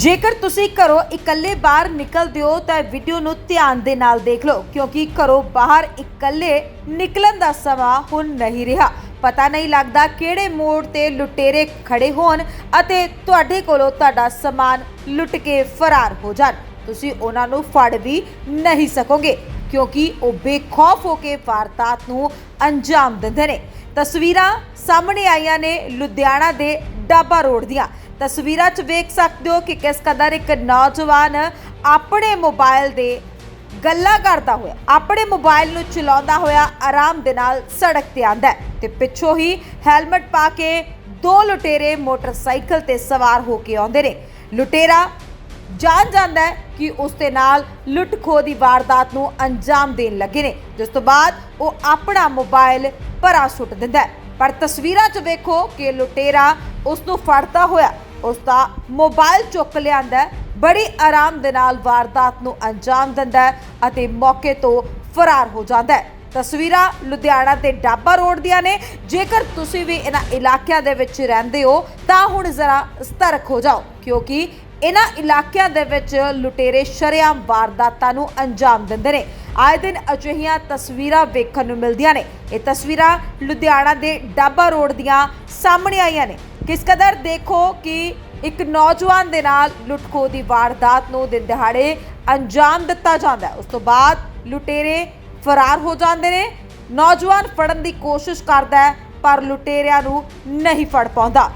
ਜੇਕਰ ਤੁਸੀਂ ਘਰੋਂ ਇਕੱਲੇ ਬਾਹਰ ਨਿਕਲਦੇ ਹੋ, ਤਾਂ ਵੀਡੀਓ ਨੂੰ ਧਿਆਨ ਦੇ ਨਾਲ ਦੇਖ ਲਓ, ਕਿਉਂਕਿ ਘਰੋਂ ਬਾਹਰ ਇਕੱਲੇ ਨਿਕਲਣ ਦਾ ਸਮਾਂ ਹੁਣ ਨਹੀਂ ਰਿਹਾ। ਪਤਾ ਨਹੀਂ ਲੱਗਦਾ ਕਿਹੜੇ ਮੋੜ ਤੇ ਲੁਟੇਰੇ ਖੜੇ ਹੋਣ ਅਤੇ ਤੁਹਾਡੇ ਕੋਲੋਂ ਤੁਹਾਡਾ ਸਮਾਨ ਲੁੱਟ ਕੇ ਫਰਾਰ ਹੋ ਜਾਣ। ਤੁਸੀਂ ਉਹਨਾਂ ਨੂੰ ਫੜ ਵੀ ਨਹੀਂ ਸਕੋਗੇ, ਕਿਉਂਕਿ ਉਹ ਬੇਖੌਫ ਹੋ ਕੇ ਵਾਰਦਾਤ ਨੂੰ ਅੰਜਾਮ ਦਿੰਦੇ ਨੇ। ਤਸਵੀਰਾਂ ਸਾਹਮਣੇ ਆਈਆਂ ਨੇ ਲੁਧਿਆਣਾ ਦੇ ਡਾਬਾ ਰੋਡ ਦੀਆਂ। ਤਸਵੀਰਾਂ 'ਚ ਵੇਖ ਸਕਦੇ ਹੋ ਕਿ ਕਿਸ ਕਦਰ ਇੱਕ ਨੌਜਵਾਨ ਆਪਣੇ ਮੋਬਾਈਲ ਦੇ ਗੱਲਾਂ ਕਰਦਾ ਹੋਇਆ, ਆਪਣੇ ਮੋਬਾਈਲ ਨੂੰ ਚਲਾਉਂਦਾ ਹੋਇਆ ਆਰਾਮ ਦੇ ਨਾਲ ਸੜਕ ਤੇ ਆਂਦਾ ਤੇ ਪਿੱਛੋਂ ਹੀ ਹੈਲਮਟ ਪਾ ਕੇ ਦੋ ਲੁਟੇਰੇ ਮੋਟਰਸਾਈਕਲ ਤੇ ਸਵਾਰ ਹੋ ਕੇ ਆਉਂਦੇ ਨੇ। ਲੁਟੇਰਾ ਜਾਣ ਜਾਂਦਾ ਹੈ ਕਿ ਉਸ ਦੇ ਨਾਲ ਲੁੱਟ ਖੋਹ ਦੀ ਵਾਰਦਾਤ ਨੂੰ ਅੰਜਾਮ ਦੇਣ ਲੱਗੇ ਨੇ, ਜਿਸ ਤੋਂ ਬਾਅਦ ਉਹ ਆਪਣਾ ਮੋਬਾਈਲ ਪਰਾ ਸੁੱਟ ਦਿੰਦਾ ਹੈ। ਪਰ ਤਸਵੀਰਾਂ 'ਚ ਵੇਖੋ ਕਿ ਲੁਟੇਰਾ ਉਸ ਨੂੰ ਫੜਦਾ ਹੋਇਆ ਉਸ ਦਾ ਮੋਬਾਈਲ ਚੁੱਕ ਲਿਆਂਦਾ ਬੜੀ ਆਰਾਮ ਦੇ ਨਾਲ ਵਾਰਦਾਤ ਨੂੰ ਅੰਜਾਮ ਦਿੰਦਾ ਅਤੇ ਮੌਕੇ ਤੋਂ ਫਰਾਰ ਹੋ ਜਾਂਦਾ ਹੈ। ਤਸਵੀਰਾਂ ਲੁਧਿਆਣਾ ਤੇ ਡਾਬਾ ਰੋਡ ਦੀਆਂ ਨੇ। ਜੇਕਰ ਤੁਸੀਂ ਵੀ ਇਹਨਾਂ ਇਲਾਕਿਆਂ ਦੇ ਵਿੱਚ ਰਹਿੰਦੇ ਹੋ, ਤਾਂ ਹੁਣ ਜ਼ਰਾ ਸਤਰਕ ਹੋ ਜਾਓ, ਕਿਉਂਕਿ ਇਹਨਾਂ ਇਲਾਕਿਆਂ ਦੇ ਵਿੱਚ ਲੁਟੇਰੇ ਸ਼ਰੇਆਮ ਵਾਰਦਾਤਾਂ ਨੂੰ ਅੰਜਾਮ ਦਿੰਦੇ ਨੇ। ਆਏ ਦਿਨ ਅਜਿਹੀਆਂ ਤਸਵੀਰਾਂ ਵੇਖਣ ਨੂੰ ਮਿਲਦੀਆਂ ਨੇ। ਇਹ ਤਸਵੀਰਾਂ ਲੁਧਿਆਣਾ ਦੇ ਡਾਬਾ ਰੋਡ ਦੀਆਂ ਸਾਹਮਣੇ ਆਈਆਂ ਨੇ। ਕਿਸ ਕਦਰ ਦੇਖੋ ਕਿ ਇੱਕ ਨੌਜਵਾਨ ਦੇ ਨਾਲ ਲੁੱਟਖੋ ਦੀ ਵਾਰਦਾਤ ਨੂੰ ਦਿਨ ਦਿਹਾੜੇ ਅੰਜਾਮ ਦਿੱਤਾ ਜਾਂਦਾ ਉਸ ਤੋਂ ਬਾਅਦ ਲੁਟੇਰੇ ਫਰਾਰ ਹੋ ਜਾਂਦੇ ਨੇ। ਨੌਜਵਾਨ ਫੜਨ ਦੀ ਕੋਸ਼ਿਸ਼ ਕਰਦਾ ਹੈ, ਪਰ ਲੁਟੇਰਿਆਂ ਨੂੰ ਨਹੀਂ ਫੜ ਪਾਉਂਦਾ।